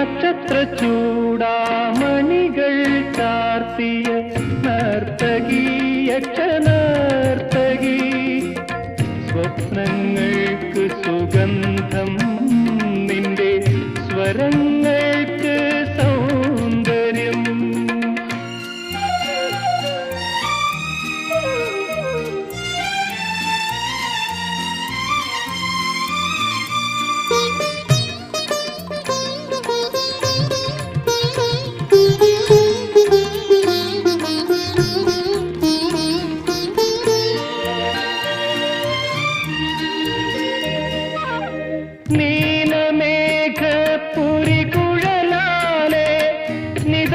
നക്ഷത്ര ചൂടാമണികൾ ചാർത്തിയ നർത്തകി യക്ഷനർത്തകി സ്വപ്നങ്ങൾക്ക് സുഗന്ധം നിന്റെ സ്വരങ്ങൾ നീലമേഘ പുരികുഴലാലെ നിത